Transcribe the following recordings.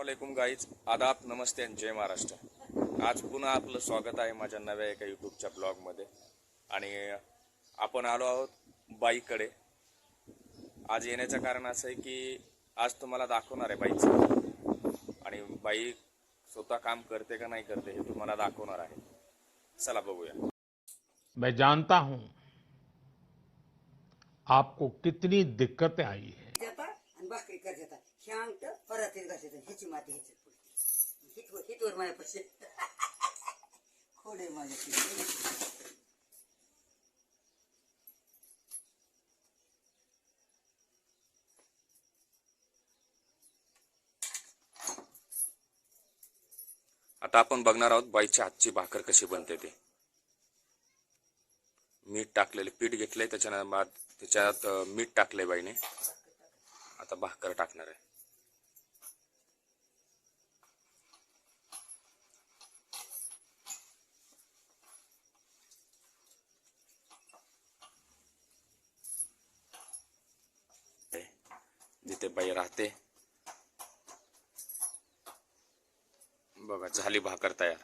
वालेकुम गाईज आदाब नमस्ते आणि जय महाराष्ट्र. आज पुन्हा आपलं स्वागत आहे माझ्या नव्या एका यूट्यूबच्या ब्लॉगमध्ये. आणि आपण आलो आहोत बाईकडे. आज येण्याचं कारण असं आहे की आज तुम्हाला दाखवणार आहे बाईचं. आणि बाई स्वतः काम करते का नाही करते हे तुम्हाला दाखवणार आहे. चला बघूया. मैं जानता हूं आपको कितनी दिक्कतें आई है। आणि भाकरी शांत माती ह्याच्यात पडते हितवर हितवर माझ्या पैसे. खोडे माझ्या आता आपण बघणार आहोत बाईच्या हातची भाकर कशी बनते ते. मीठ टाकलेले पीठ घेतलंय त्याच्या बाद त्याच्यात मीठ टाकलंय बाईने. आता भाकर टाकणार आहे. जिथे बाई राहते. बघा झाली भाकर तयार.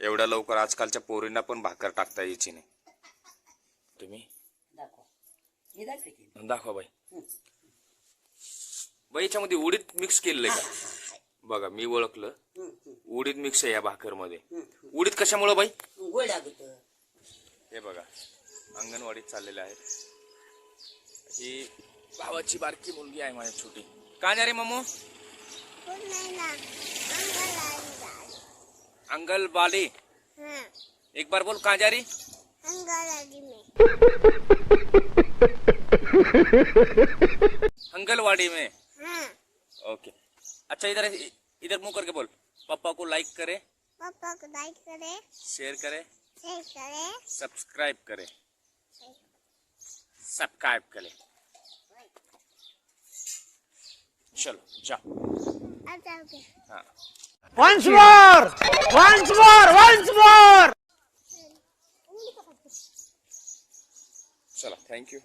एवढ्या लवकर आजकालच्या पोरींना पण भाकर टाकता यायची नाही. तुम्ही? दाखवा. बाई. बाई याच्यामध्ये उडीद मिक्स केलेलं का? बघा मी ओळखलं. उडीद मिक्स आहे या भाकरमध्ये उडीद कशामुळं बाई? हे बघा अंगणवाडीत चाललेले आहेत. ही भावाची बारकी मुलगी आहे माझ्या छोटी। का जा रे ममो? अंगल बाली। हाँ एक बार बोल कहाँ जा रही? अंगलवाड़ी में। हाँ ओके। अच्छा इधर इधर मुँह करके बोल। पापा को लाइक करे। पापा को लाइक करे। शेयर करे। शेयर करे। सब्सक्राइब करे सब्सक्राइब करे। चलो जाओ अब जाओगे हाँ Once more! Once more! Once more! चला थँक्यू